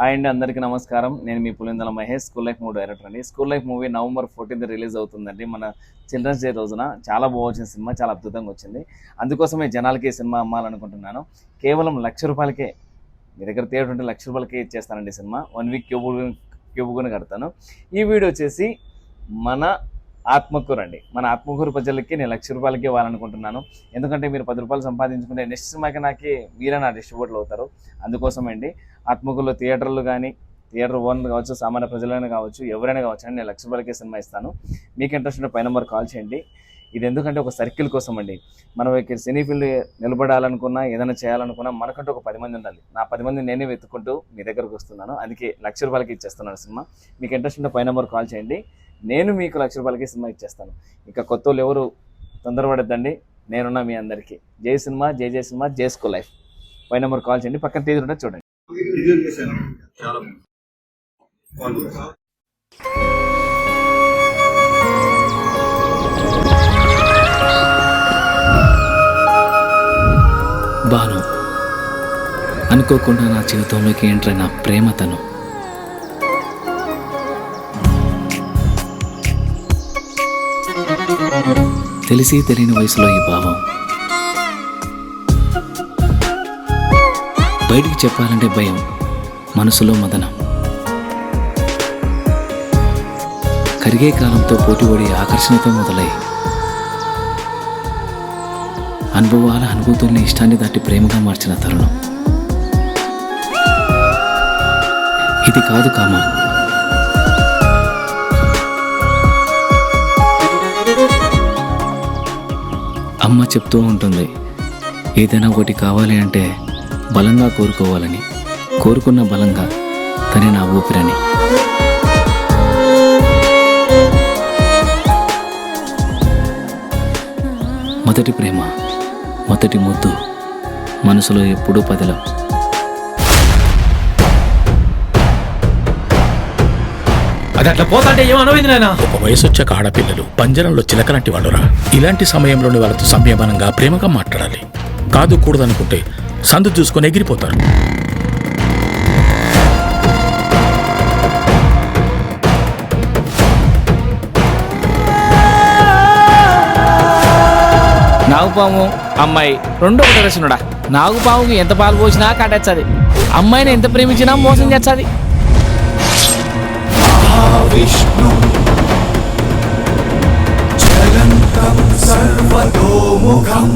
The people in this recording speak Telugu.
హాయ్ అండి అందరికీ నమస్కారం. నేను మీ Pulindala Mahesh. School life movie director అండి. School life movie November fourteenth release అవుతుందండి మన చిల్డ్రన్స్ డే రోజున. చాలా బాగొచ్చిన సినిమా చాలా అద్భుతంగా వచ్చింది. అందుకోసమే జనాలకి సినిమా అమ్మాలనుకుంటున్నాను. కేవలం లక్ష రూపాయలకే మీ దగ్గర తేటువంటి లక్ష రూపాయలకే ఇచ్చేస్తానండి cinema. One week Qube Qube కూడా కడతాను. ఈ వీడియో వచ్చేసి మన ఆత్మకూరు అండి. మన ఆత్మకూరు ప్రజలకి నేను లక్ష రూపాయలకి ఇవ్వాలనుకుంటున్నాను. ఎందుకంటే మీరు పది రూపాయలు సంపాదించుకుంటే నెక్స్ట్ సినిమాకి నాకే మీరే నా డిస్ట్రిబ్యూటర్లు అవుతారు. అందుకోసమండి ఆత్మకూరులో థియేటర్లు కానీ థియేటర్ ఓనర్ కావచ్చు సామాన్య ప్రజలైనా కావచ్చు ఎవరైనా కావచ్చు అని నేను లక్ష రూపాయలకే సినిమా ఇస్తాను. మీకు ఇంట్రెస్ట్ ఉంటే పై నెంబర్ కాల్ చేయండి. ఇది ఎందుకంటే ఒక సర్కిల్ కోసం అండి మనం ఇక్కడ సినీ ఫీల్డ్ నిలబడాలనుకున్నా ఏదైనా చేయాలనుకున్నా మనకంటూ ఒక పది మంది ఉండాలి. నా పది మంది నేనే వెతుక్కుంటూ మీ దగ్గరకు వస్తున్నాను. అందుకే లక్ష రూపాయలకి ఇచ్చేస్తున్నాను సినిమా. మీకు ఇంట్రెస్ట్ ఉంటే పై నెంబర్ కాల్ చేయండి. నేను మీకు లక్ష రూపాయలకి సినిమా ఇచ్చేస్తాను. ఇంకా కొత్త ఎవరు తొందరపడద్దండి. నేనున్నా మీ అందరికీ. జై సినిమా జై జై సినిమా జై స్కూల్ లైఫ్. పై నెంబర్ కాల్ చేయండి. పక్కన తేదీ చూడండి. బాను అనుకోకుండా నా జీవితంలోకి ఎంటర్ నా ప్రేమ తను. తెలిసి తెలియని వయసులో ఈ భావం. బయటికి చెప్పాలంటే భయం మనసులో మదనం. కరిగే కాలంతో పోటీపడి ఆకర్షణతో మొదలై అనుభవాల అనుభూతుల్ని ఇష్టాన్ని దాటి ప్రేమగా మార్చిన తరుణం. ఇది కాదు కామా. అమ్మ చెప్తూ ఉంటుంది ఏదైనా ఒకటి కావాలి అంటే బలంగా కోరుకోవాలని. కోరుకున్న బలంగా తనే నా ఊపిరని. మొదటి ప్రేమ. మొదటి ముద్దు మనసులో ఎప్పుడూ పదిలం. అది అట్లా పోతాంటే ఏమనమైంది నాయన? ఒక వయసు వచ్చాక ఆడపిల్లలు పంజరంలో చిలకలాంటి వాళ్ళురా. ఇలాంటి సమయంలోని వాళ్ళతో సంయమనంగా ప్రేమగా మాట్లాడాలి. కాదు కూడదనుకుంటే సందు చూసుకొని ఎగిరిపోతారు. నాగుపాము అమ్మాయి రెండో ఒకటి రచనుడా నాగుపాముకి ఎంత పాలు పోసినా కట్టచ్చది అమ్మాయిని ఎంత ప్రేమించినా మోసం చేస్తుంది విష్ణు సర్వతోముఖం.